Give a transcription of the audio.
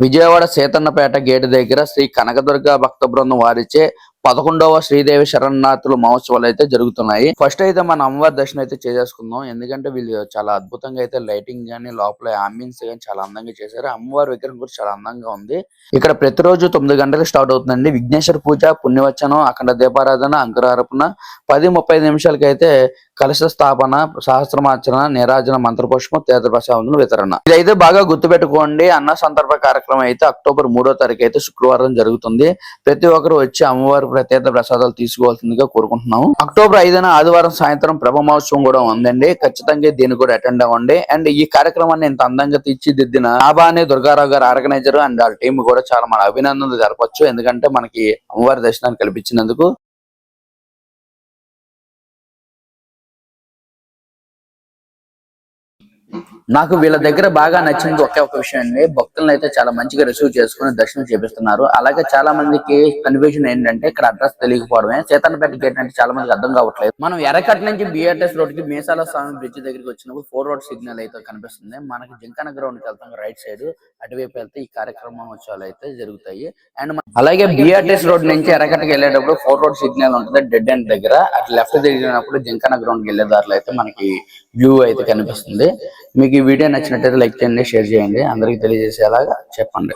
Vijayawada Seethannapeta gate దగ్గర శ్రీ కనకదుర్గ భక్త బృందం వారిచే పదకొండవ శ్రీదేవి శరణార్థుల మహోత్సవాలు అయితే జరుగుతున్నాయి. ఫస్ట్ అయితే మన అమ్మవారి దర్శనం అయితే చేసేసుకుందాం. ఎందుకంటే వీళ్ళు చాలా అద్భుతంగా అయితే లైటింగ్ గానీ లోపల అంబియన్స్ గానీ చాలా అందంగా చేశారు. అమ్మవారి విగ్రహం కూడా చాలా అందంగా ఉంది. ఇక్కడ ప్రతిరోజు తొమ్మిది గంటలకు స్టార్ట్ అవుతుందండి. విఘ్నేశ్వర పూజ పుణ్యవచనం అఖండ దీపారాధన అంకురారపణ. పది ముప్పై నిమిషాలకి అయితే కలశ స్థాపన సహస్రమాచరణ నిరాజన మంత్రపుష్పం తీర్థ ప్రసాదం వితరణ. ఇదైతే బాగా గుర్తుపెట్టుకోండి. అన్న సందర్భ కార్యక్రమం అయితే అక్టోబర్ మూడో తారీఖు అయితే శుక్రవారం జరుగుతుంది. ప్రతి ఒక్కరు వచ్చి అమ్మవారి తీర్థ ప్రసాదాలు తీసుకోవాల్సిందిగా కోరుకుంటున్నాము. అక్టోబర్ ఐదున ఆదివారం సాయంత్రం ప్రభ మహోత్సవం కూడా ఉందండి. ఖచ్చితంగా దీన్ని కూడా అటెండ్ అవ్వండి. అండ్ ఈ కార్యక్రమాన్ని ఇంత అందంగా తీర్చిదిద్దిన ఆబాని దుర్గారావు గారు ఆర్గనైజర్ అండ్ వాళ్ళ టీం కూడా చాలా మన అభినందనలు జరపచ్చు. ఎందుకంటే మనకి అమ్మవారి దర్శనాన్ని కల్పించినందుకు నాకు వీళ్ళ దగ్గర బాగా నచ్చింది ఒకే ఒక విషయం అండి. భక్తులను అయితే చాలా మంచిగా రిసీవ్ చేసుకుని దర్శనం చేపిస్తున్నారు. అలాగే చాలా మందికి కన్ఫ్యూజన్ ఏంటంటే ఇక్కడ అడ్రస్ తెలియకపోవడమే. చేతనపేట గేట్ అంటే చాలా మందికి అర్థం కావట్లేదు. మనం ఎర్రకట్ నుంచి బిఆర్ఎస్ రోడ్కి మేసాల స్వామి బ్రిడ్జ్ దగ్గరికి వచ్చినప్పుడు ఫోర్ రోడ్ సిగ్నల్ అయితే కనిపిస్తుంది. మనకి జింకన గ్రౌండ్కి వెళ్తాం రైట్ సైడ్ అటువైపు వెళ్తే ఈ కార్యక్రమం ఉత్సవాలు అయితే జరుగుతాయి. అండ్ అలాగే బిఆర్ఎస్ రోడ్ నుంచి ఎర్రకట్టకి వెళ్ళేటప్పుడు ఫోర్ రోడ్ సిగ్నల్ ఉంటుంది డెడ్ ఎండ్ దగ్గర. అటు లెఫ్ట్ తిరిగినప్పుడు జింకన గ్రౌండ్కి వెళ్ళే దారిలో అయితే మనకి వ్యూ అయితే కనిపిస్తుంది. మీకు ఈ వీడియో నచ్చినట్టయితే లైక్ చేయండి షేర్ చేయండి. అందరికీ తెలియజేసేలాగా చెప్పండి.